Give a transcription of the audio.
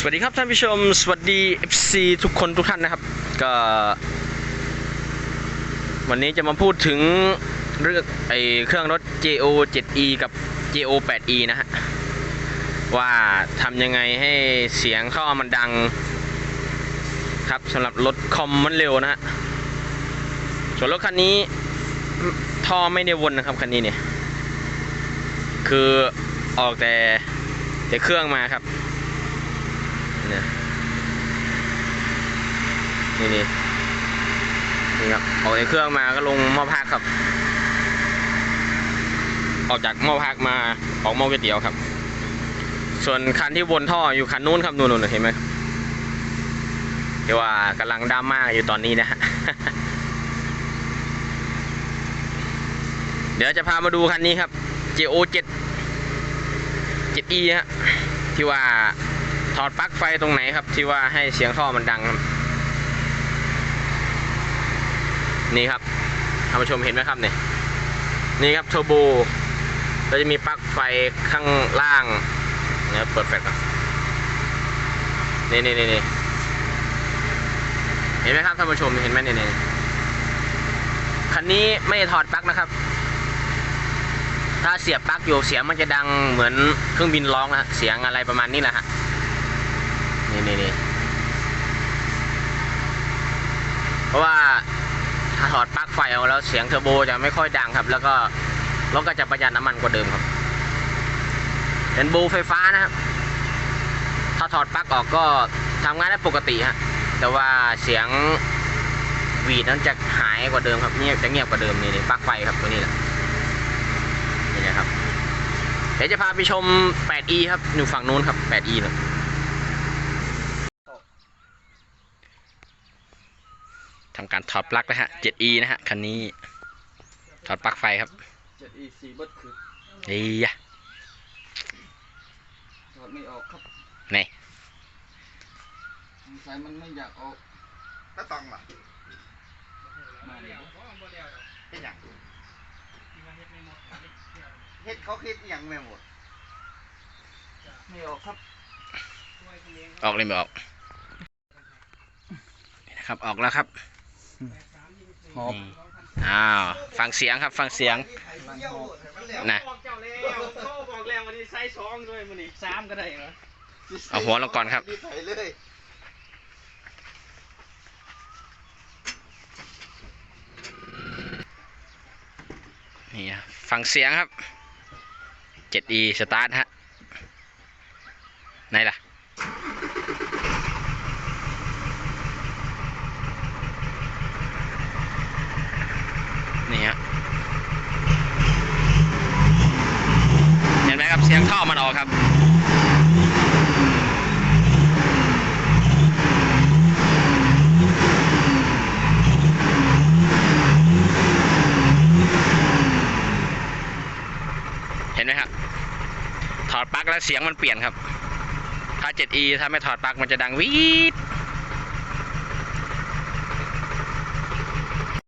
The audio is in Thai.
สวัสดีครับท่านผู้ชม สวัสดี FC ทุกคนทุกท่านนะครับ ก็ วันนี้จะมาพูดถึงเรื่องไอเครื่องรถ JO 7E กับ JO 8E นะฮะ ว่าทำยังไงให้เสียงเข้ามันดัง ครับสำหรับรถคอมมันเร็วนะฮะ ส่วนรถคันนี้ ท่อไม่ได้วนนะครับคันนี้เนี่ย คือออกแต่แต่เครื่องมาครับ เนี่ย นี่นี่นี่ครับออกในเครื่องมาก็ลงหม้อพักครับ ออกจากหม้อพักมาออกหม้อก๋วยเตี๋ยวครับ ส่วนคันที่วนท่ออยู่คันนู้นครับนู่นๆเห็นไหมที่ว่ากำลังดราม่าอยู่ตอนนี้นะฮะเดี๋ยวจะพามาดูคันนี้ครับ JO 7 7E ฮะที่ว่าถอดปลั๊กไฟตรงไหนครับ ที่ว่าให้เสียงท่อมันดังครับ นี่ครับท่านผู้ชมเห็นไหมครับเนี่ยนี่ครับเทอร์โบก็จะมีปลั๊กไฟข้างล่างเนี่ยเปิดแฟลชก่อนนี่นี่นี่นี่เห็นไหมครับท่านผู้ชมเห็นไหมเนี่ยเนี่คันนี้ไม่ถอดปลั๊กนะครับ ถ้าเสียบปลั๊กอยู่เสียงมันจะดังเหมือนเครื่องบินร้องนะเสียงอะไรประมาณนี้แหละฮะนี่นี่นี่เพราะว่า ไฟออกแล้วเสียงเทอร์โบจะไม่ค่อยดังครับ แล้วก็รถก็จะประหยัดน้ำมันกว่าเดิมครับ เป็นบูไฟฟ้านะครับ ถ้าถอดปลั๊กออกก็ทำงานได้ปกติฮะ แต่ว่าเสียงหวีดนั้นจะหายกว่าเดิมครับเงียบจะเงียบกว่าเดิมนี่นี่ปลั๊กไฟครับตัวนี้แหละนี่นะครับ เดี๋ยวจะพาไปชม 8e ครับอยู่ฝั่งนู้นครับ 8e เนอ ทำการถอดปลั๊กนะฮะ 7e นะฮะคันนี้ถอดปลั๊กไฟครับเจ็ดอีสี่เบิดคือเฮ้ยะถอดไม่ออกครับนี่สงสัยมันไม่อยากออกแล้วตองล่ะมาเลยเฮ็ดหยังเฮ็ดเขาเฮ็ดหยังไม่หมดไม่ออกครับ ออกเลยไม่ออกนี่นะครับออกแล้วครับ หอบนี่อ้าวฟังเสียงครับฟังเสียงมันหอบนะบอกเจ้าแล้วเขาบอกแล้ววันนี้ไซส์สองด้วยมันนี่สามก็ได้เหรอเอาหัวลงก่อนครับรีบไปเลยนี่นะฟังเสียงครับ 7e สตาร์ทฮะไหนล่ะ นี่ฮะ เห็นไหมครับ เสียงท่อมันออกครับ เห็นไหมครับ ถอดปลั๊กแล้วเสียงมันเปลี่ยนครับถ้า 7e ถ้าไม่ถอดปลั๊กมันจะดังวีด